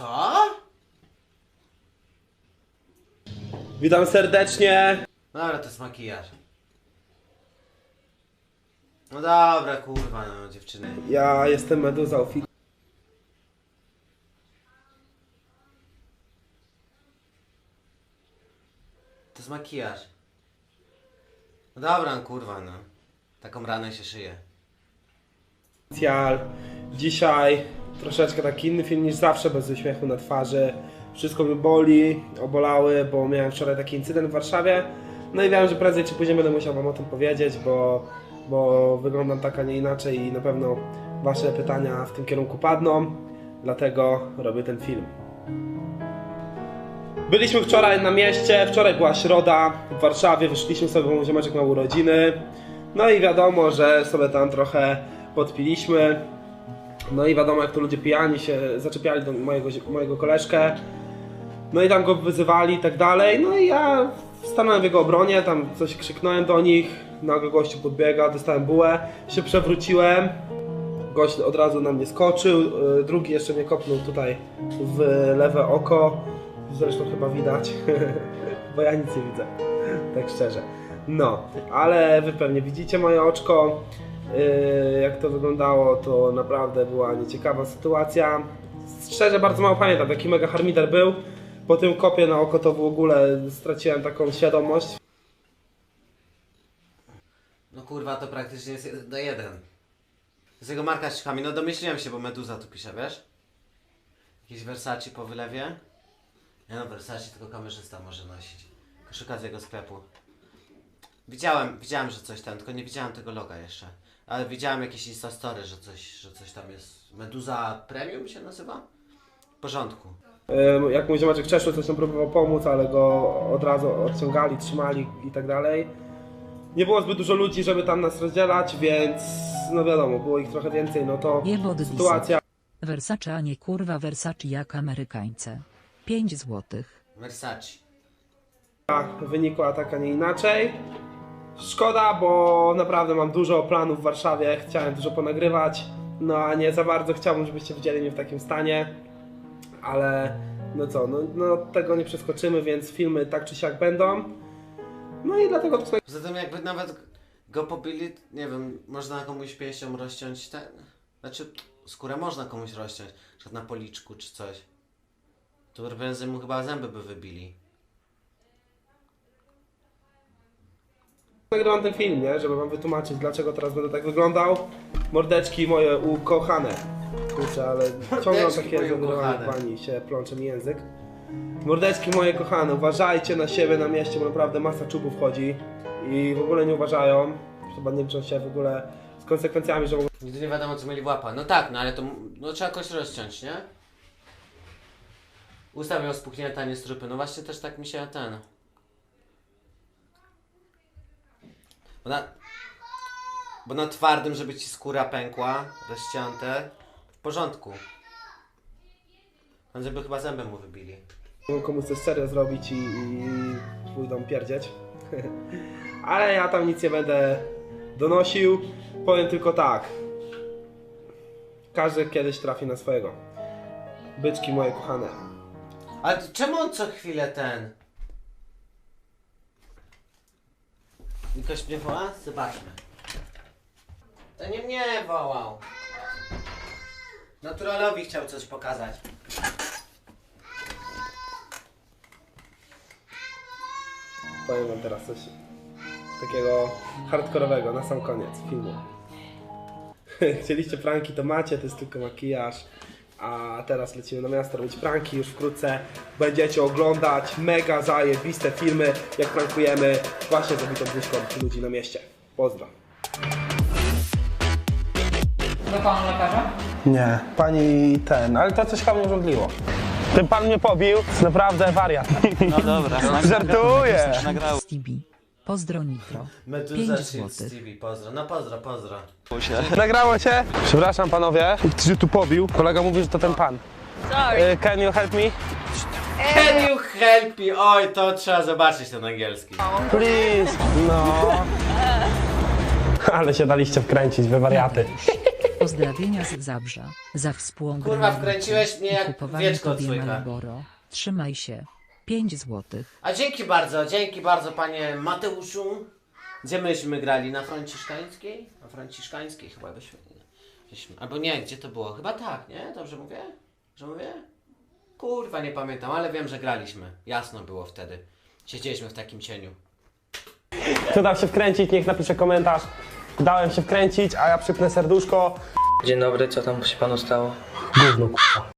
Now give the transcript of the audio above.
Co? Witam serdecznie. Dobra, to jest makijaż. No dobra, kurwa, no dziewczyny. Ja jestem Meduza Ofi. To jest makijaż. No dobra, no kurwa, no. Taką ranę się szyje. Dzisiaj troszeczkę taki inny film niż zawsze, bez uśmiechu na twarzy. Wszystko mnie boli, obolały, bo miałem wczoraj taki incydent w Warszawie. No i wiem, że prędzej czy później będę musiał Wam o tym powiedzieć, bo, bo wyglądam tak, a nie inaczej i na pewno Wasze pytania w tym kierunku padną. Dlatego robię ten film. Byliśmy wczoraj na mieście, wczoraj była środa w Warszawie, wyszliśmy sobie, bo ziomeczek miał urodziny. No i wiadomo, że sobie tam trochę podpiliśmy. No i wiadomo, jak to ludzie pijani się zaczepiali do mojego, mojego koleżkę. No i tam go wyzywali i tak dalej. No i ja stanąłem w jego obronie, tam coś krzyknąłem do nich. Nagle gościu podbiega, dostałem bułę, się przewróciłem. Gość od razu na mnie skoczył, y, drugi jeszcze mnie kopnął tutaj w lewe oko. Zresztą chyba widać, bo ja nic nie widzę, tak szczerze. No, ale wy pewnie widzicie moje oczko. Yy, jak to wyglądało, to naprawdę była nieciekawa sytuacja. Szczerze bardzo mało pamiętam, taki mega harmider był. Po tym kopie na oko to w ogóle straciłem taką świadomość. No kurwa, to praktycznie jest do jeden. Z jego marka z cichami, no domyśliłem się, bo Meduza tu pisze, wiesz? Jakieś Versace po wylewie? Nie no, Versace tylko kamerzysta może nosić. Koszyka z jego sklepu. Widziałem, widziałem, że coś tam, tylko nie widziałem tego loga jeszcze. Ale widziałem jakieś instastory, że coś, że coś tam jest. Meduza Premium się nazywa? W porządku. Jak mój ziomeczek wcześniej coś tam próbował pomóc, ale go od razu odciągali, trzymali i tak dalej. Nie było zbyt dużo ludzi, żeby tam nas rozdzielać, więc no wiadomo, było ich trochę więcej, no to Jebot sytuacja Versace, a nie kurwa Versace jak Amerykańce. 5 złotych. Versace. wynikła tak, a nie inaczej. Szkoda, bo naprawdę mam dużo planów w Warszawie, chciałem dużo ponagrywać, no a nie za bardzo chciałbym, żebyście widzieli mnie w takim stanie, ale no co, no, no tego nie przeskoczymy, więc filmy tak czy siak będą. No i dlatego tutaj Poza tym jakby nawet go pobili, nie wiem, można komuś pięścią rozciąć ten... Znaczy, skórę można komuś rozciąć, na na policzku czy coś. To prędzej mu chyba zęby by wybili. Nagrywam ten film, nie? Żeby wam wytłumaczyć, dlaczego teraz będę tak wyglądał. Mordeczki moje ukochane. Kurczę, ale ciągle mam takie moje pani, się plącze mi język. Mordeczki moje kochane, uważajcie na siebie na mieście, bo naprawdę masa czubów chodzi i w ogóle nie uważają, chyba nie liczą się w ogóle z konsekwencjami, że mogą Nigdy nie wiadomo co mieli w łapach. No tak, no ale to no, trzeba jakoś rozciąć, nie? Usta miał spuchnięte, a nie strupy. No właśnie też tak mi się ten... Bo na, bo na twardym, żeby ci skóra pękła, rozcięte, w porządku. On żeby chyba zęby mu wybili. komuś coś serio zrobić i, i pójdą pierdzieć. Ale ja tam nic nie będę donosił. Powiem tylko tak. Każdy kiedyś trafi na swojego. Byczki moje kochane. Ale czemu on co chwilę ten... I ktoś mnie woła? Zobaczmy. To nie mnie wołał. Naturalowi chciał coś pokazać. Powiem wam teraz coś takiego hardkorowego na sam koniec filmu. Chcieliście pranki, to macie, to jest tylko makijaż. A teraz lecimy na miasto robić pranki już wkrótce. Będziecie oglądać mega zajebiste filmy, jak prankujemy właśnie zabitą buźką ludzi na mieście. Pozdro. Do pana lekarza? Nie, pani ten, ale to coś chyba mnie urządliło. Ten pan mnie pobił, naprawdę wariat. No dobra, Żartuję! nagrało Stevie. Pozdro Nitro. Meduza 5 Shield złotych. Stevie, pozdro. No pozdro, pozdro. Nagrało się? Przepraszam panowie, ktoś się tu pobił. Kolega mówi, że to ten pan. Sorry. Can you help me? Can you help me? Oj, to trzeba zobaczyć ten angielski. Please. No. Ale się daliście wkręcić we wariaty. Pozdrowienia z Zabrza. Za współgrę Kurwa, wkręciłeś mnie jak wieczko od. Malboro. Trzymaj się. 5 złotych. A dzięki bardzo, dzięki bardzo panie Mateuszu. Gdzie myśmy grali? Na Franciszkańskiej? Na Franciszkańskiej chyba byśmy. byśmy- Albo nie, gdzie to było? Chyba tak, nie? Dobrze mówię? Że mówię? Kurwa, nie pamiętam, ale wiem, że graliśmy. Jasno było wtedy. Siedzieliśmy w takim cieniu. Kto dał się wkręcić, niech napisze komentarz. Dałem się wkręcić, a ja przypnę serduszko. Dzień dobry, co tam się panu stało? Gówno, k***a.